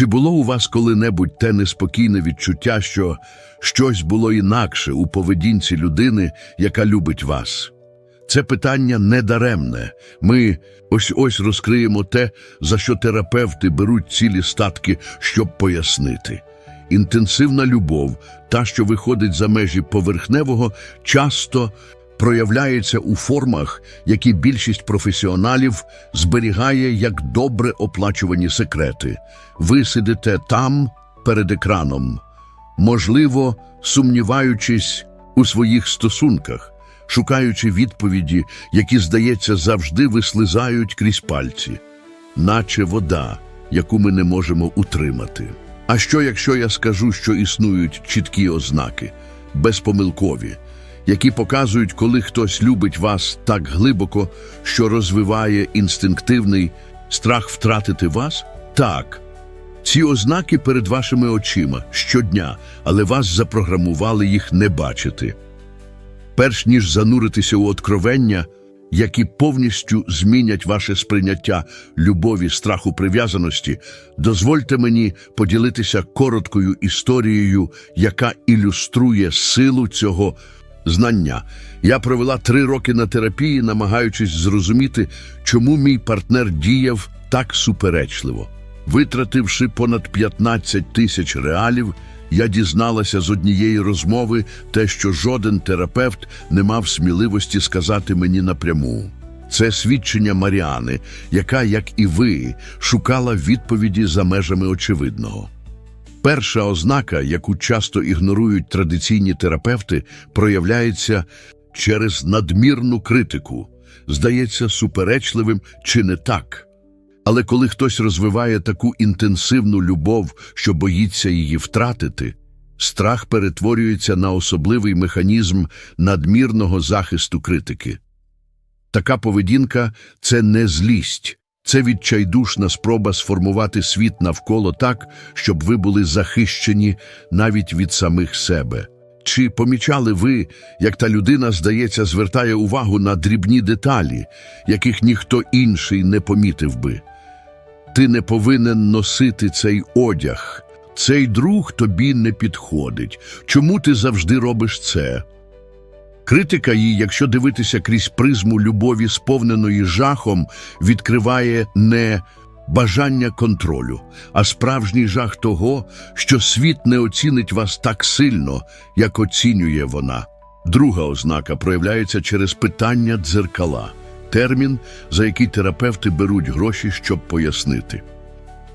Чи було у вас коли-небудь те неспокійне відчуття, що щось було інакше у поведінці людини, яка любить вас? Це питання недаремне. Ми ось ось розкриємо те, за що терапевти беруть цілі статки, щоб пояснити. Інтенсивна любов, та, що виходить за межі поверхневого, часто проявляється у формах, які більшість професіоналів зберігає як добре оплачувані секрети. Ви сидите там перед екраном, можливо, сумніваючись у своїх стосунках, шукаючи відповіді, які, здається, завжди вислизають крізь пальці, наче вода, яку ми не можемо утримати. А що, якщо я скажу, що існують чіткі ознаки, безпомилкові, які показують, коли хтось любить вас так глибоко, що розвиває інстинктивний страх втратити вас? Так. Ці ознаки перед вашими очима щодня, але вас запрограмували їх не бачити. Перш ніж зануритися у откровення, які повністю змінять ваше сприйняття любові, страху, прив'язаності, дозвольте мені поділитися короткою історією, яка ілюструє силу цього знання. Я провела три роки на терапії, намагаючись зрозуміти, чому мій партнер діяв так суперечливо. Витративши понад 15 тисяч реалів, я дізналася з однієї розмови те, що жоден терапевт не мав сміливості сказати мені напряму. Це свідчення Маріани, яка, як і ви, шукала відповіді за межами очевидного. Перша ознака, яку часто ігнорують традиційні терапевти, проявляється через надмірну критику. Здається суперечливим чи не так. Але коли хтось розвиває таку інтенсивну любов, що боїться її втратити, страх перетворюється на особливий механізм надмірного захисту критики. Така поведінка це не злість, це відчайдушна спроба сформувати світ навколо так, щоб ви були захищені навіть від самих себе. Чи помічали ви, як та людина, здається, звертає увагу на дрібні деталі, яких ніхто інший не помітив би? Ти не повинен носити цей одяг. Цей друг тобі не підходить. Чому ти завжди робиш це? Критика її, якщо дивитися крізь призму любові, сповненої жахом, відкриває не бажання контролю, а справжній жах того, що світ не оцінить вас так сильно, як оцінює вона. Друга ознака проявляється через питання дзеркала термін, за який терапевти беруть гроші, щоб пояснити.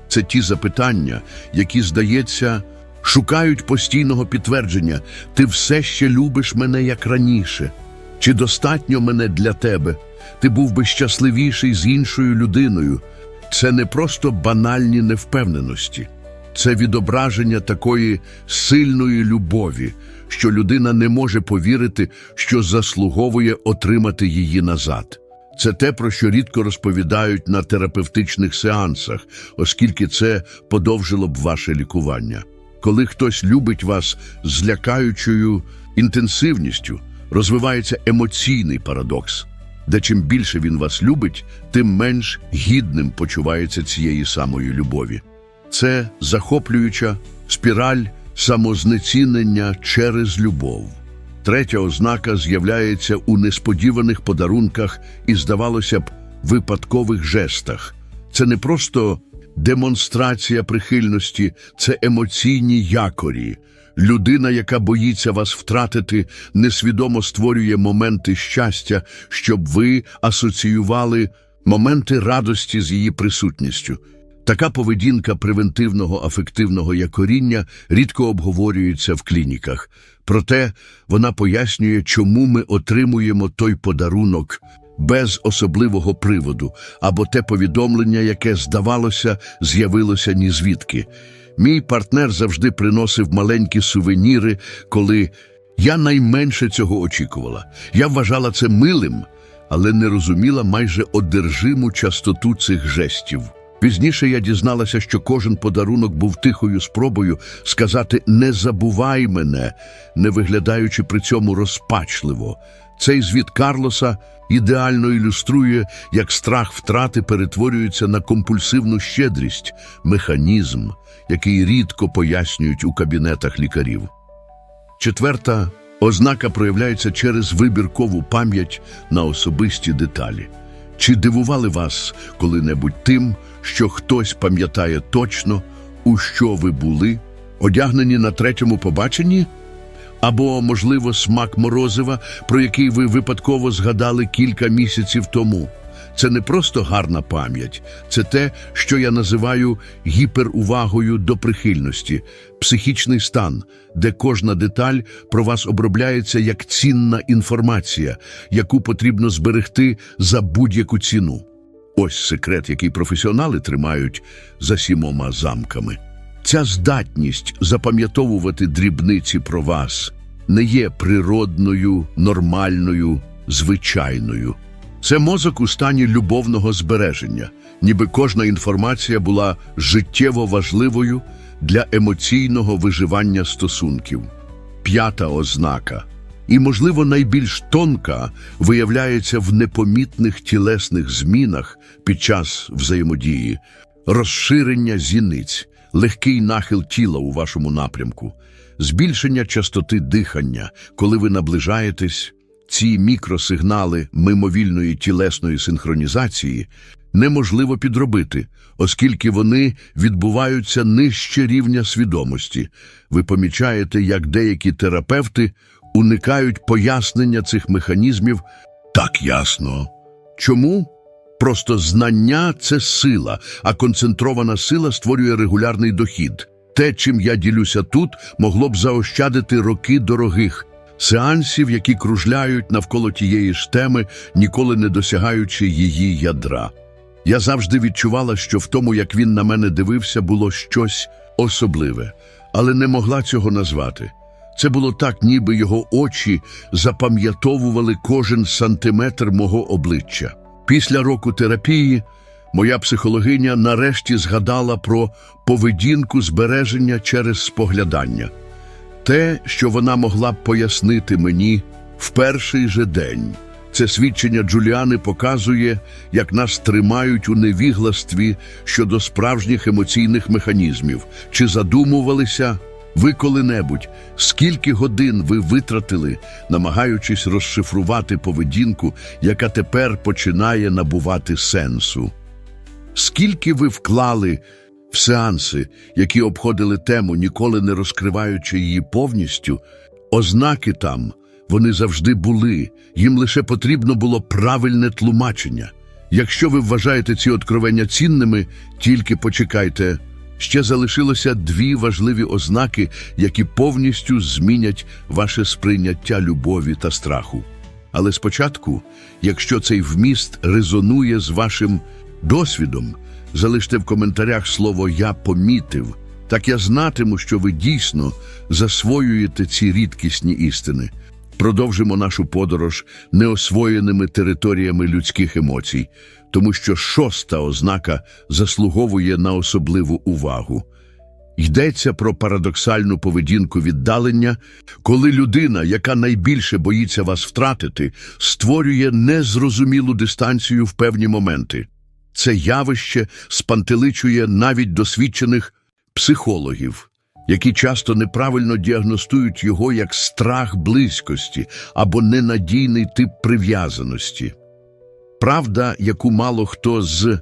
Це ті запитання, які, здається, шукають постійного підтвердження ти все ще любиш мене як раніше, чи достатньо мене для тебе, ти був би щасливіший з іншою людиною. Це не просто банальні невпевненості, це відображення такої сильної любові, що людина не може повірити, що заслуговує отримати її назад. Це те, про що рідко розповідають на терапевтичних сеансах, оскільки це подовжило б ваше лікування. Коли хтось любить вас з лякаючою інтенсивністю, розвивається емоційний парадокс, де чим більше він вас любить, тим менш гідним почувається цієї самої любові. Це захоплююча спіраль самознецінення через любов. Третя ознака з'являється у несподіваних подарунках і, здавалося б, випадкових жестах. Це не просто демонстрація прихильності, це емоційні якорі. Людина, яка боїться вас втратити, несвідомо створює моменти щастя, щоб ви асоціювали моменти радості з її присутністю. Така поведінка превентивного афективного якоріння рідко обговорюється в клініках. Проте вона пояснює, чому ми отримуємо той подарунок без особливого приводу, або те повідомлення, яке, здавалося, з'явилося ні звідки. Мій партнер завжди приносив маленькі сувеніри, коли я найменше цього очікувала. Я вважала це милим, але не розуміла майже одержиму частоту цих жестів. Пізніше я дізналася, що кожен подарунок був тихою спробою сказати не забувай мене, не виглядаючи при цьому розпачливо. Цей звіт Карлоса ідеально ілюструє, як страх втрати перетворюється на компульсивну щедрість, механізм, який рідко пояснюють у кабінетах лікарів. Четверта ознака проявляється через вибіркову пам'ять на особисті деталі. Чи дивували вас коли-небудь тим, що хтось пам'ятає точно, у що ви були, одягнені на третьому побаченні? Або, можливо, смак морозива, про який ви випадково згадали кілька місяців тому. Це не просто гарна пам'ять, це те, що я називаю гіперувагою до прихильності, психічний стан, де кожна деталь про вас обробляється як цінна інформація, яку потрібно зберегти за будь-яку ціну. Ось секрет, який професіонали тримають за сімома замками. Ця здатність запам'ятовувати дрібниці про вас не є природною, нормальною, звичайною. Це мозок у стані любовного збереження, ніби кожна інформація була життєво важливою для емоційного виживання стосунків. П'ята ознака, і, можливо, найбільш тонка, виявляється в непомітних тілесних змінах під час взаємодії, розширення зіниць, легкий нахил тіла у вашому напрямку, збільшення частоти дихання, коли ви наближаєтесь. Ці мікросигнали мимовільної тілесної синхронізації неможливо підробити, оскільки вони відбуваються нижче рівня свідомості. Ви помічаєте, як деякі терапевти уникають пояснення цих механізмів так ясно. Чому? Просто знання це сила, а концентрована сила створює регулярний дохід. Те, чим я ділюся тут, могло б заощадити роки дорогих сеансів, які кружляють навколо тієї ж теми, ніколи не досягаючи її ядра. Я завжди відчувала, що в тому, як він на мене дивився, було щось особливе, але не могла цього назвати. Це було так, ніби його очі запам'ятовували кожен сантиметр мого обличчя. Після року терапії моя психологиня нарешті згадала про поведінку збереження через споглядання. Те, що вона могла б пояснити мені в перший же день. Це свідчення Джуліани показує, як нас тримають у невігластві щодо справжніх емоційних механізмів. Чи задумувалися ви коли-небудь, скільки годин ви витратили, намагаючись розшифрувати поведінку, яка тепер починає набувати сенсу? Скільки ви вклали в сеанси, які обходили тему, ніколи не розкриваючи її повністю, ознаки там вони завжди були, їм лише потрібно було правильне тлумачення. Якщо ви вважаєте ці откровення цінними, тільки почекайте. Ще залишилося дві важливі ознаки, які повністю змінять ваше сприйняття любові та страху. Але спочатку, якщо цей вміст резонує з вашим досвідом, залиште в коментарях слово Я помітив. Так я знатиму, що ви дійсно засвоюєте ці рідкісні істини. Продовжимо нашу подорож неосвоєними територіями людських емоцій, тому що шоста ознака заслуговує на особливу увагу. Йдеться про парадоксальну поведінку віддалення, коли людина, яка найбільше боїться вас втратити, створює незрозумілу дистанцію в певні моменти. Це явище спантеличує навіть досвідчених психологів, які часто неправильно діагностують його як страх близькості або ненадійний тип прив'язаності. Правда, яку мало хто з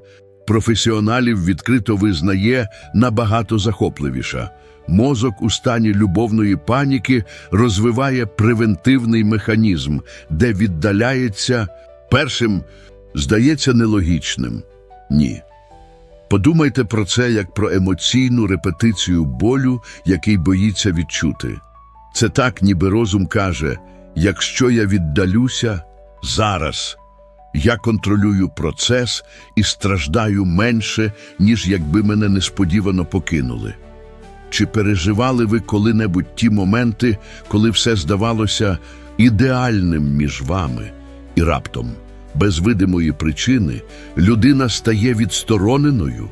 професіоналів відкрито визнає, набагато захопливіша. Мозок у стані любовної паніки розвиває превентивний механізм, де віддаляється першим, здається нелогічним. Ні. Подумайте про це як про емоційну репетицію болю, який боїться відчути. Це так, ніби розум каже: якщо я віддалюся зараз, я контролюю процес і страждаю менше, ніж якби мене несподівано покинули. Чи переживали ви коли-небудь ті моменти, коли все здавалося ідеальним між вами, і раптом, без видимої причини, людина стає відстороненою?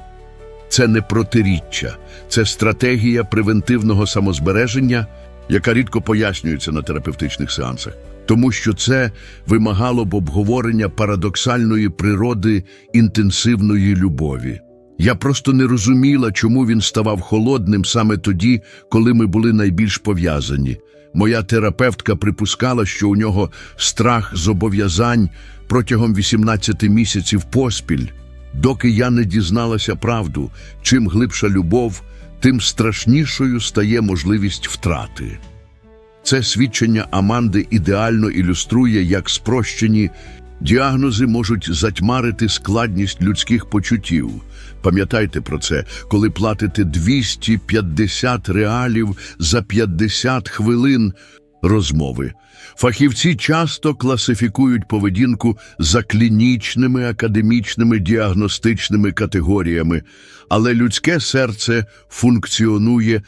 це не протиріччя, це стратегія превентивного самозбереження, яка рідко пояснюється на терапевтичних сеансах, тому що це вимагало б обговорення парадоксальної природи інтенсивної любові. Я просто не розуміла, чому він ставав холодним саме тоді, коли ми були найбільш пов'язані. Моя терапевтка припускала, що у нього страх зобов'язань протягом 18 місяців поспіль, доки я не дізналася правду, чим глибша любов, тим страшнішою стає можливість втрати. Це свідчення Аманди ідеально ілюструє, як спрощені діагнози можуть затьмарити складність людських почуттів. Пам'ятайте про це, коли платите 250 реалів за 50 хвилин розмови. Фахівці часто класифікують поведінку за клінічними, академічними, діагностичними категоріями, але людське серце функціонує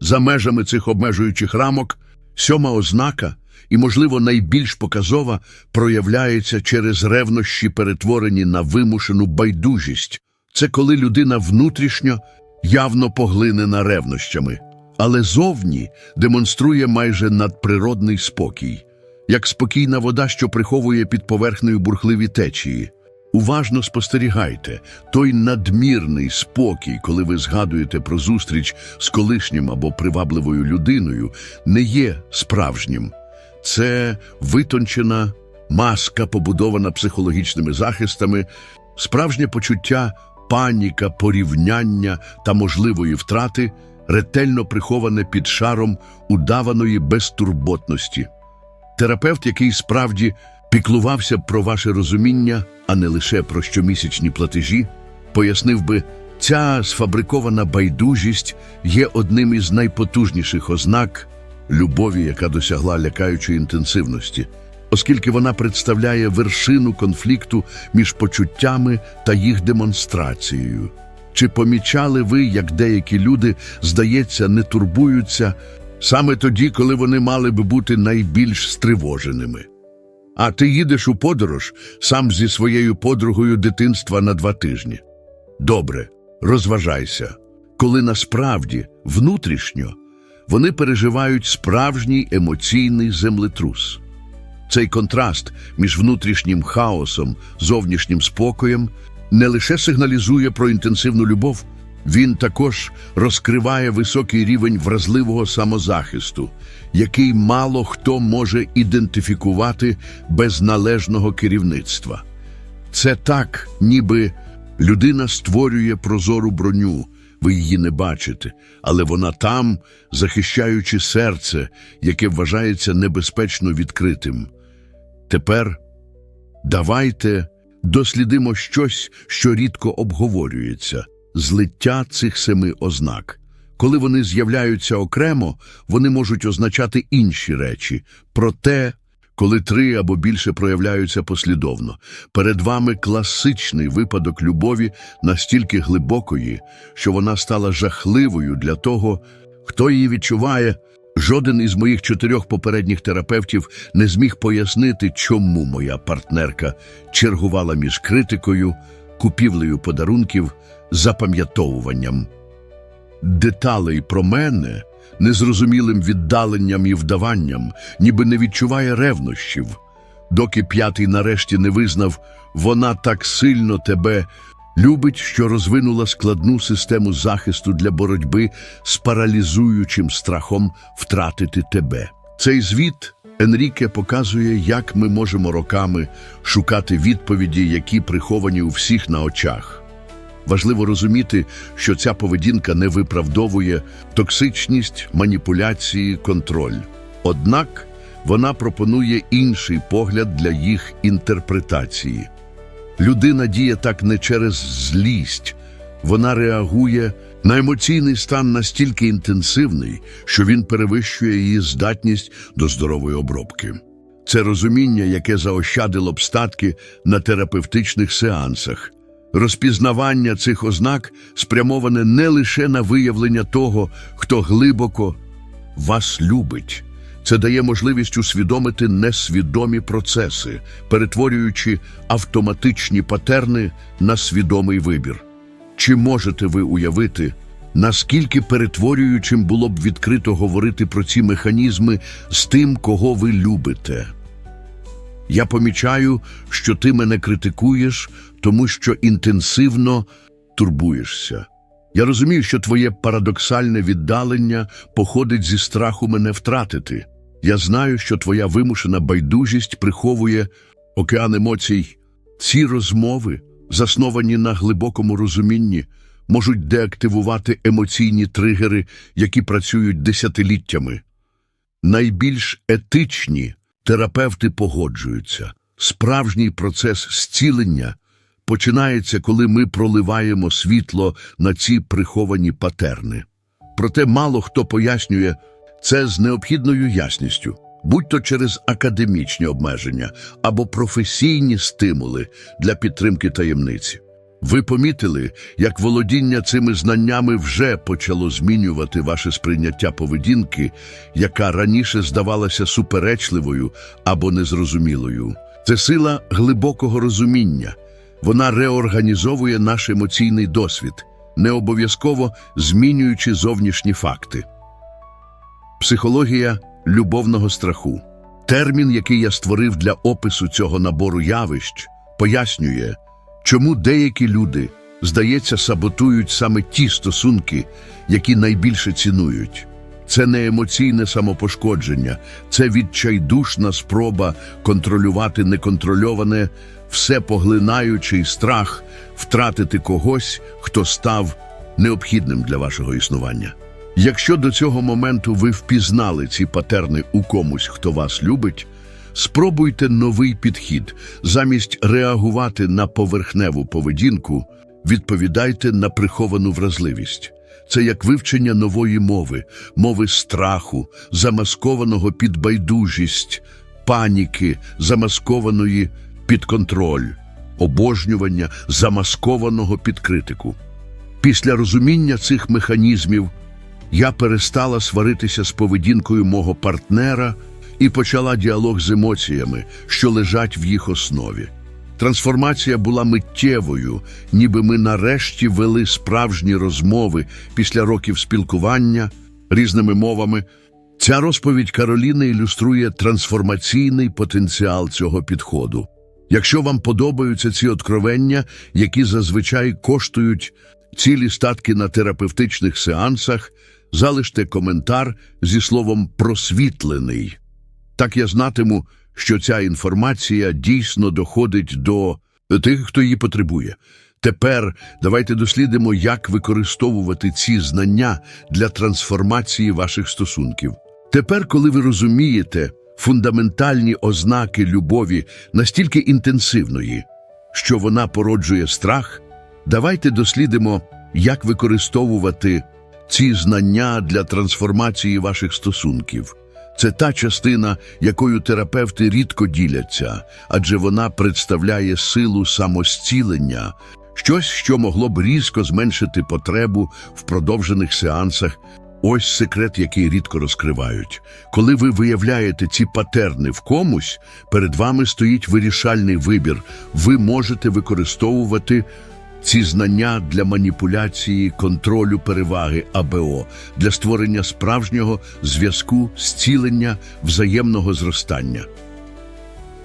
за межами цих обмежуючих рамок. Сьома ознака, і, можливо, найбільш показова, проявляється через ревнощі, перетворені на вимушену байдужість. Це коли людина внутрішньо явно поглинена ревнощами, але зовні демонструє майже надприродний спокій, як спокійна вода, що приховує під поверхнею бурхливі течії. Уважно спостерігайте той надмірний спокій, коли ви згадуєте про зустріч з колишнім або привабливою людиною, не є справжнім. Це витончена маска, побудована психологічними захистами, справжнє почуття, паніка, порівняння та можливої втрати, ретельно приховане під шаром удаваної безтурботності. Терапевт, який справді піклувався про ваше розуміння, а не лише про щомісячні платежі, пояснив би, ця сфабрикована байдужість є одним із найпотужніших ознак любові, яка досягла лякаючої інтенсивності, оскільки вона представляє вершину конфлікту між почуттями та їх демонстрацією. Чи помічали ви, як деякі люди, здається, не турбуються саме тоді, коли вони мали би бути найбільш стривоженими? А ти їдеш у подорож сам зі своєю подругою дитинства на два тижні. Добре, розважайся, коли насправді, внутрішньо, вони переживають справжній емоційний землетрус. Цей контраст між внутрішнім хаосом, зовнішнім спокоєм не лише сигналізує про інтенсивну любов, він також розкриває високий рівень вразливого самозахисту, який мало хто може ідентифікувати без належного керівництва. Це так, ніби людина створює прозору броню, ви її не бачите, але вона там, захищаючи серце, яке вважається небезпечно відкритим. Тепер давайте дослідимо щось, що рідко обговорюється злиття цих семи ознак. Коли вони з'являються окремо, вони можуть означати інші речі. Проте, коли три або більше проявляються послідовно, перед вами класичний випадок любові настільки глибокої, що вона стала жахливою для того, хто її відчуває. Жоден із моїх чотирьох попередніх терапевтів не зміг пояснити, чому моя партнерка чергувала між критикою, купівлею подарунків, запам'ятовуванням. Деталей про мене незрозумілим віддаленням і вдаванням, ніби не відчуває ревнощів, доки п'ятий нарешті не визнав, вона так сильно тебе любить, що розвинула складну систему захисту для боротьби з паралізуючим страхом втратити тебе. Цей звіт Енріке показує, як ми можемо роками шукати відповіді, які приховані у всіх на очах. Важливо розуміти, що ця поведінка не виправдовує токсичність, маніпуляції, контроль. Однак вона пропонує інший погляд для їх інтерпретації. Людина діє так не через злість, вона реагує на емоційний стан настільки інтенсивний, що він перевищує її здатність до здорової обробки. Це розуміння, яке заощадило б статки на терапевтичних сеансах. Розпізнавання цих ознак спрямоване не лише на виявлення того, хто глибоко вас любить. Це дає можливість усвідомити несвідомі процеси, перетворюючи автоматичні патерни на свідомий вибір. Чи можете ви уявити, наскільки перетворюючим було б відкрито говорити про ці механізми з тим, кого ви любите? Я помічаю, що ти мене критикуєш, тому що інтенсивно турбуєшся. Я розумію, що твоє парадоксальне віддалення походить зі страху мене втратити. Я знаю, що твоя вимушена байдужість приховує океан емоцій. Ці розмови, засновані на глибокому розумінні, можуть деактивувати емоційні тригери, які працюють десятиліттями. Найбільш етичні терапевти погоджуються. Справжній процес зцілення починається, коли ми проливаємо світло на ці приховані патерни. Проте мало хто пояснює це з необхідною ясністю, будь-то через академічні обмеження або професійні стимули для підтримки таємниці. Ви помітили, як володіння цими знаннями вже почало змінювати ваше сприйняття поведінки, яка раніше здавалася суперечливою або незрозумілою. Це сила глибокого розуміння. Вона реорганізовує наш емоційний досвід, не обов'язково змінюючи зовнішні факти. Психологія любовного страху. Термін, який я створив для опису цього набору явищ, пояснює, чому деякі люди, здається, саботують саме ті стосунки, які найбільше цінують. Це не емоційне самопошкодження, це відчайдушна спроба контролювати неконтрольоване, всепоглинаючий страх втратити когось, хто став необхідним для вашого існування. Якщо до цього моменту ви впізнали ці патерни у комусь, хто вас любить, спробуйте новий підхід. Замість реагувати на поверхневу поведінку, відповідайте на приховану вразливість. Це як вивчення нової мови, мови страху, замаскованого під байдужість, паніки, замаскованої під контроль, обожнювання, замаскованого під критику. Після розуміння цих механізмів я перестала сваритися з поведінкою мого партнера і почала діалог з емоціями, що лежать в їх основі. Трансформація була миттєвою, ніби ми нарешті вели справжні розмови після років спілкування різними мовами. Ця розповідь Кароліни ілюструє трансформаційний потенціал цього підходу. Якщо вам подобаються ці откровення, які зазвичай коштують цілі статки на терапевтичних сеансах, залиште коментар зі словом просвітлений. Так я знатиму, що ця інформація дійсно доходить до тих, хто її потребує. Тепер давайте дослідимо, як використовувати ці знання для трансформації ваших стосунків. Тепер, коли ви розумієте фундаментальні ознаки любові настільки інтенсивної, що вона породжує страх, давайте дослідимо, як використовувати ці знання для трансформації ваших стосунків. Це та частина, якою терапевти рідко діляться, адже вона представляє силу самостілення, щось, що могло б різко зменшити потребу в продовжених сеансах. Ось секрет, який рідко розкривають. Коли ви виявляєте ці патерни в комусь, перед вами стоїть вирішальний вибір. Ви можете використовувати ці знання для маніпуляції, контролю переваги АБО, для створення справжнього зв'язку, зцілення, взаємного зростання.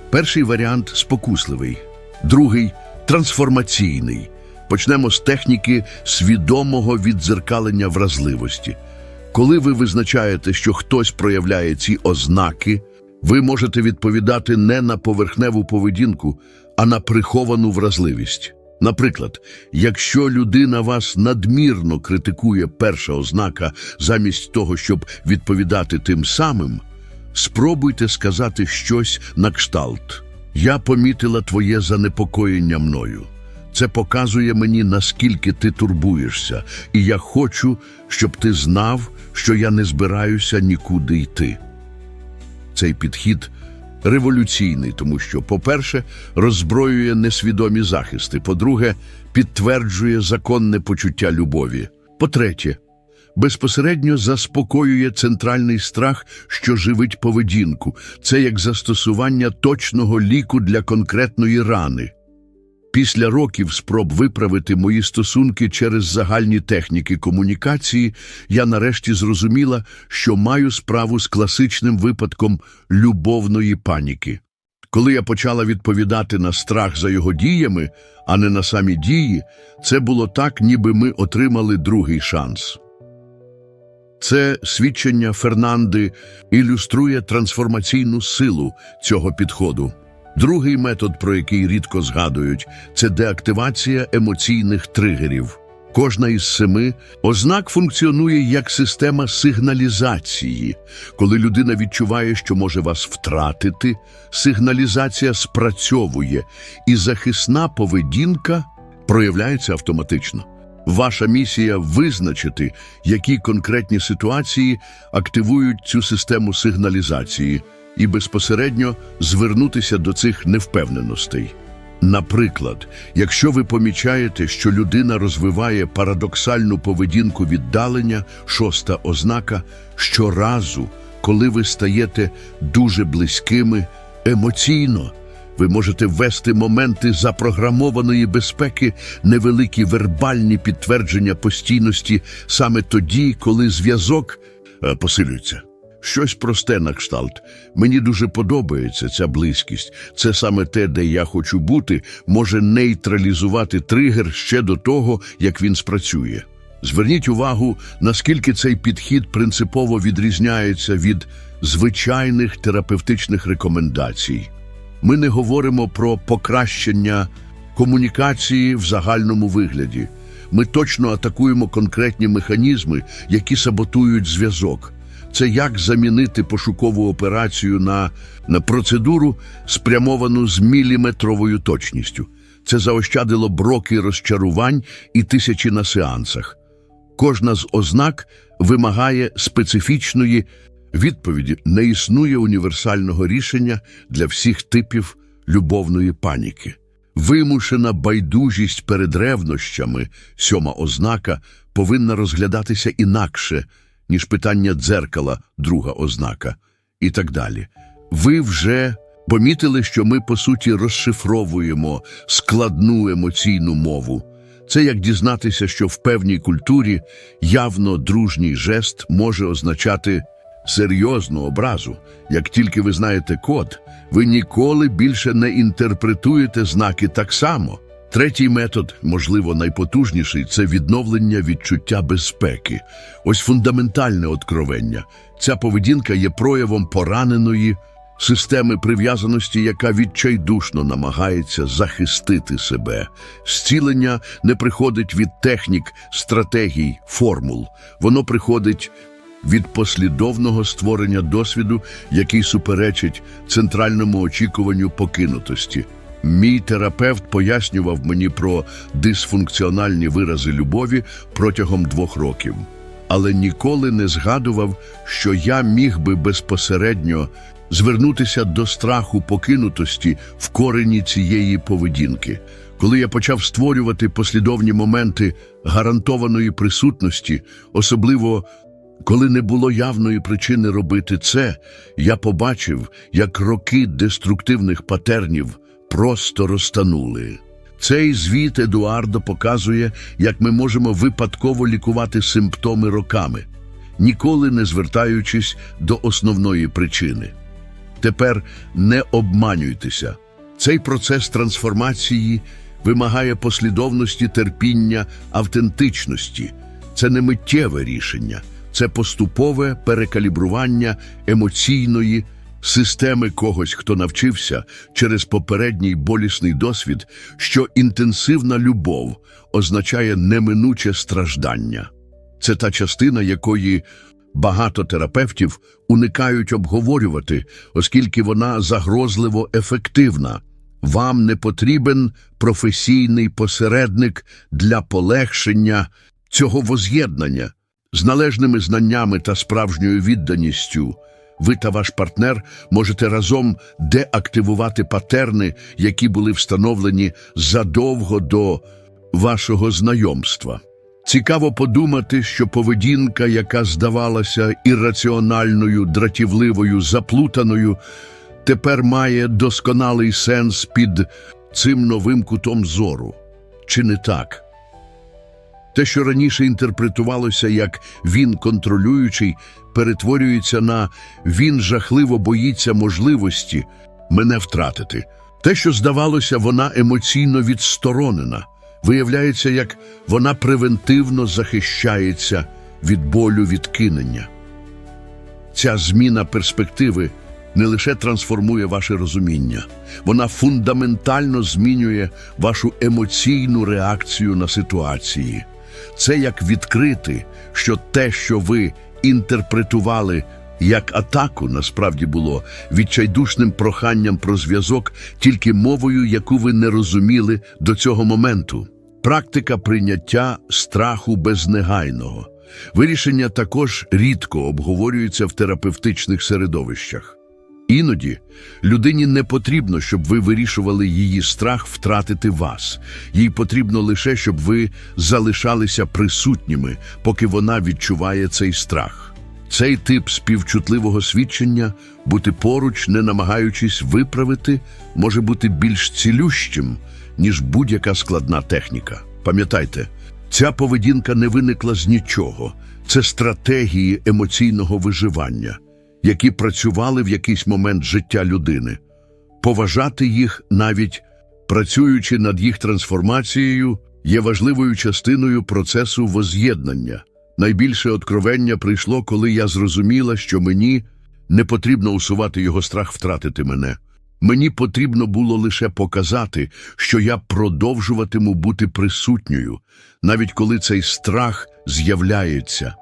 Перший варіант спокусливий, другий трансформаційний. Почнемо з техніки свідомого віддзеркалення вразливості. Коли ви визначаєте, що хтось проявляє ці ознаки, ви можете відповідати не на поверхневу поведінку, а на приховану вразливість. Наприклад, якщо людина вас надмірно критикує перша ознака, замість того, щоб відповідати тим самим, спробуйте сказати щось на кшталт. Я помітила твоє занепокоєння мною. Це показує мені, наскільки ти турбуєшся, і я хочу, щоб ти знав, що я не збираюся нікуди йти. Цей підхід революційний, тому що, по-перше, роззброює несвідомі захисти, по-друге, підтверджує законне почуття любові. По-третє, безпосередньо заспокоює центральний страх, що живить поведінку. Це як застосування точного ліку для конкретної рани. Після років спроб виправити мої стосунки через загальні техніки комунікації, я нарешті зрозуміла, що маю справу з класичним випадком любовної паніки. Коли я почала відповідати на страх за його діями, а не на самі дії, це було так, ніби ми отримали другий шанс. Це свідчення Фернанди ілюструє трансформаційну силу цього підходу. Другий метод, про який рідко згадують, це деактивація емоційних тригерів. Кожна із семи ознак функціонує як система сигналізації. Коли людина відчуває, що може вас втратити, сигналізація спрацьовує, і захисна поведінка проявляється автоматично. Ваша місія визначити, які конкретні ситуації активують цю систему сигналізації, і безпосередньо звернутися до цих невпевненостей. Наприклад, якщо ви помічаєте, що людина розвиває парадоксальну поведінку віддалення, шоста ознака, щоразу, коли ви стаєте дуже близькими емоційно, ви можете ввести моменти запрограмованої безпеки, невеликі вербальні підтвердження постійності саме тоді, коли зв'язок е, посилюється. Щось просте на кшталт. Мені дуже подобається ця близькість. Це саме те, де я хочу бути, може нейтралізувати тригер ще до того, як він спрацює. Зверніть увагу, наскільки цей підхід принципово відрізняється від звичайних терапевтичних рекомендацій. Ми не говоримо про покращення комунікації в загальному вигляді. Ми точно атакуємо конкретні механізми, які саботують зв'язок. Це як замінити пошукову операцію на, на процедуру, спрямовану з міліметровою точністю. Це заощадило б роки розчарувань і тисячі на сеансах. Кожна з ознак вимагає специфічної відповіді. Не існує універсального рішення для всіх типів любовної паніки. Вимушена байдужість перед ревнощами, сьома ознака, повинна розглядатися інакше, ніж питання дзеркала, друга ознака, і так далі. Ви вже помітили, що ми, по суті, розшифровуємо складну емоційну мову. Це як дізнатися, що в певній культурі явно дружній жест може означати серйозну образу. Як тільки ви знаєте код, ви ніколи більше не інтерпретуєте знаки так само. Третій метод, можливо, найпотужніший, це відновлення відчуття безпеки. Ось фундаментальне откровення. Ця поведінка є проявом пораненої системи прив'язаності, яка відчайдушно намагається захистити себе. Зцілення не приходить від технік, стратегій, формул. Воно приходить від послідовного створення досвіду, який суперечить центральному очікуванню покинутості. Мій терапевт пояснював мені про дисфункціональні вирази любові протягом двох років, але ніколи не згадував, що я міг би безпосередньо звернутися до страху покинутості в корені цієї поведінки. Коли я почав створювати послідовні моменти гарантованої присутності, особливо коли не було явної причини робити це, я побачив, як роки деструктивних патернів просто розтанули. Цей звіт Едуардо показує, як ми можемо випадково лікувати симптоми роками, ніколи не звертаючись до основної причини. Тепер не обманюйтеся. Цей процес трансформації вимагає послідовності терпіння, автентичності. Це не миттєве рішення, це поступове перекалібрування емоційної системи когось, хто навчився через попередній болісний досвід, що інтенсивна любов означає неминуче страждання. Це та частина, якої багато терапевтів уникають обговорювати, оскільки вона загрозливо ефективна. Вам не потрібен професійний посередник для полегшення цього воз'єднання з належними знаннями та справжньою відданістю. Ви та ваш партнер можете разом деактивувати патерни, які були встановлені задовго до вашого знайомства. Цікаво подумати, що поведінка, яка здавалася ірраціональною, дратівливою, заплутаною, тепер має досконалий сенс під цим новим кутом зору. Чи не так? Те, що раніше інтерпретувалося як він контролюючий, перетворюється на він жахливо боїться можливості мене втратити. Те, що здавалося, вона емоційно відсторонена, виявляється, як вона превентивно захищається від болю відкинення. Ця зміна перспективи не лише трансформує ваше розуміння, вона фундаментально змінює вашу емоційну реакцію на ситуації. Це як відкрити, що те, що ви інтерпретували як атаку, насправді було відчайдушним проханням про зв'язок тільки мовою, яку ви не розуміли до цього моменту. Практика прийняття страху безнегайного. Вирішення також рідко обговорюється в терапевтичних середовищах. Іноді людині не потрібно, щоб ви вирішували її страх втратити вас. Їй потрібно лише, щоб ви залишалися присутніми, поки вона відчуває цей страх. Цей тип співчутливого свідчення, бути поруч, не намагаючись виправити, може бути більш цілющим, ніж будь-яка складна техніка. Пам'ятайте, ця поведінка не виникла з нічого. Це стратегії емоційного виживання, які працювали в якийсь момент життя людини. Поважати їх, навіть працюючи над їх трансформацією, є важливою частиною процесу воз'єднання. Найбільше откровення прийшло, коли я зрозуміла, що мені не потрібно усувати його страх втратити мене. Мені потрібно було лише показати, що я продовжуватиму бути присутньою, навіть коли цей страх з'являється.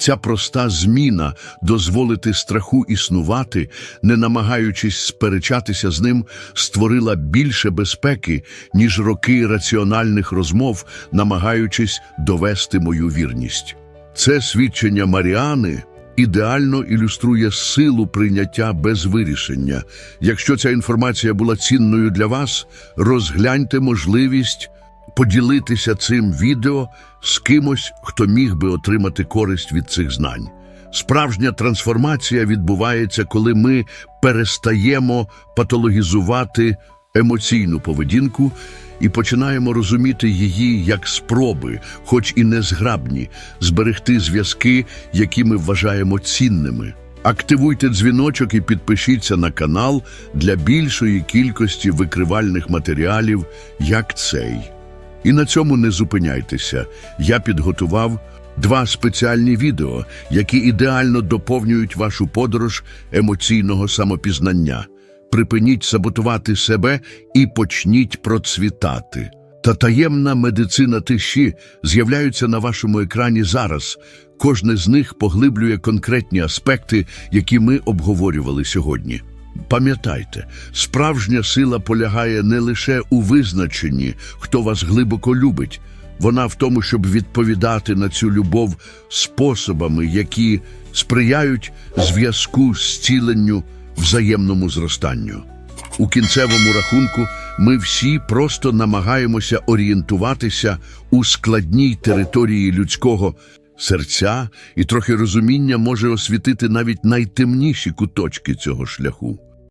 Ця проста зміна дозволити страху існувати, не намагаючись сперечатися з ним, створила більше безпеки, ніж роки раціональних розмов, намагаючись довести мою вірність. Це свідчення Маріани ідеально ілюструє силу прийняття без вирішення. Якщо ця інформація була цінною для вас, розгляньте можливість поділитися цим відео з кимось, хто міг би отримати користь від цих знань. Справжня трансформація відбувається, коли ми перестаємо патологізувати емоційну поведінку і починаємо розуміти її як спроби, хоч і незграбні, зберегти зв'язки, які ми вважаємо цінними. Активуйте дзвіночок і підпишіться на канал для більшої кількості викривальних матеріалів, як цей. І на цьому не зупиняйтеся. Я підготував два спеціальні відео, які ідеально доповнюють вашу подорож емоційного самопізнання. Припиніть саботувати себе і почніть процвітати. Та таємна медицина тиші з'являються на вашому екрані зараз. Кожне з них поглиблює конкретні аспекти, які ми обговорювали сьогодні. Пам'ятайте, справжня сила полягає не лише у визначенні, хто вас глибоко любить. Вона в тому, щоб відповідати на цю любов способами, які сприяють зв'язку, зціленню, взаємному зростанню. У кінцевому рахунку ми всі просто намагаємося орієнтуватися у складній території людського серця, і трохи розуміння може освітити навіть найтемніші куточки цього шляху.